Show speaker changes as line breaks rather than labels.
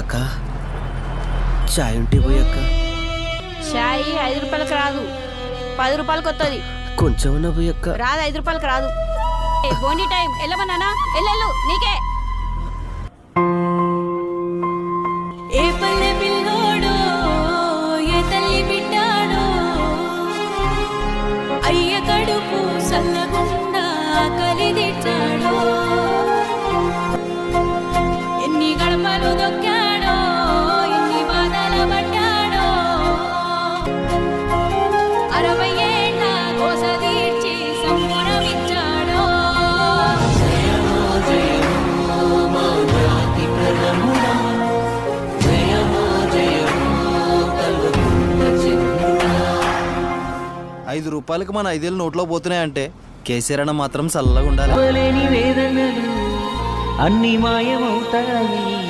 అక్క. చాయ్ ఉంటే పోయి అక్క.
షాయి ఐదు రూపాయలకు రాదు. పది రూపాయలకు వస్తుంది
కొంచెం అన్నా పోయి అక్క.
రాదు ఐదు రూపాయలకు రాదు. బోండి టైం. వెళ్ళమన్నానా వెళ్ళు నీకే.
ఏ పల్లె పిల్లోడో ఏ తల్లి బిడ్డాడో అయ్య కడుపు సల్లగుండా కలిదిచ్చాడో
ఐదు రూపాయలకి మన ఐదేళ్ళు నోట్లో పోతున్నాయంటే కేసీఆర్ అన్న మాత్రం చల్లగా ఉండాలి.
అన్ని మాయమవుతాయి.